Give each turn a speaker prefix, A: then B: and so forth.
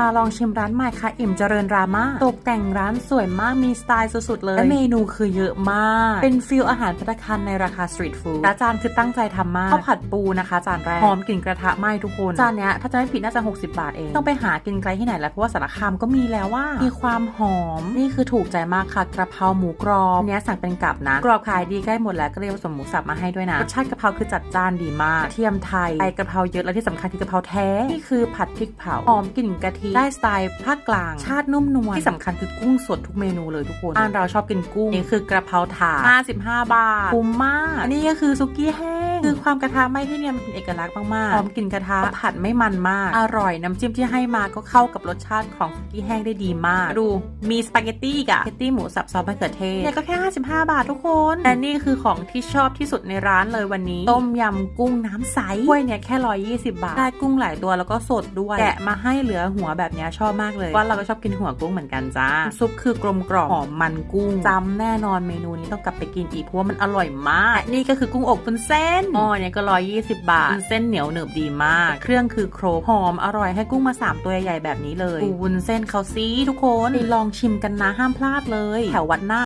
A: มาลองชิมร้านใหม่ค่ะอิ่มเจริญรามาตกแต่งร้านสวยมากมีสไตล์สุดๆเลยและเมนูคือเยอะมาก เป็นฟิลอาหารพัตคารในราคาสตรีทฟู้ดและจานคือตั้งใจทำมากข้าวผัดปูนะคะ จานแรกหอมกลิ่นกระทะไหม้ทุกคน จานเนี้ยถ้าจะไม่ผิดน่าจะ 60 บาทเอง ต้องไปหากินไกลที่ไหนแล้วเพราะว่าสารคามก็มีแล้วว่า มีความหอมนี่คือถูกใจมากค่ะกระเพราหมูกรอบนเนี้ยสั่งเป็นกับนะ กรอบขายดีใกล้หมดแล้วก็เลยผสมหมูสับมาให้ด้วยนะรสชาติกะเพราคือจัดจ้านดีมากเทียมไทยใบกะเพราเยอะและที่สำคัญคือกะเพราแท้นี่คือผัดพริกเผาหอมกลิ่นกะทิได้สไตล์ภาคกลาง ชาตินุ่มนวลที่สำคัญคือกุ้งสดทุกเมนูเลยทุกคนบ้านเราชอบกินกุ้งนี่คือกระเพราถาด55 บาทคุ้มมาก อันนี้ก็คือซุกี้แห้งคือความกระทะไหม้ที่เนี่ยมันเป็นเอกลักษณ์มากๆหอมกลิ่นกระทะผัดไม่มันมาก อร่อยน้ำจิ้มที่ให้มาก็เข้ากับรสชาติของซุกี้แห้งได้ดีมาก ดูมีสปาเกตตี้กับสปาเกตตี้หมูสับซอสมะเขือเทศเนี่ยก็แค่ 55 บาททุกคนและนี่คือของที่ชอบที่สุดในร้านเลยวันนี้ ต้มยำกุ้งน้ำใสถ้วยเนี่ยแค่ 120 บาทได้กุ้งหลายตัวแล้วก็สดด้วยแกะมาให้เหลือหัวแบบเนี้ยชอบมากเลยว่าเราก็ชอบกินหัวกุ้งเหมือนกันจ้าซุปคือกลมกล่อมหอมมันกุ้งจำแน่นอนเมนูนี้ต้องกลับไปกินอีกเพราะว่ามันอร่อยมากและนี่ก็คือกุ้งอบวุ้นเส้นอ๋อเนี่ยก็ 120 บาทวุ้นเส้นเหนียวหนึบดีมาก เครื่องคือโครบหอมอร่อยให้กุ้งมา 3 ตัวใหญ่ๆแบบนี้เลยดูวุ้นเส้นเขาซีทุกคนไปลองชิมกันนะห้ามพลาดเลย แถววัดหน้า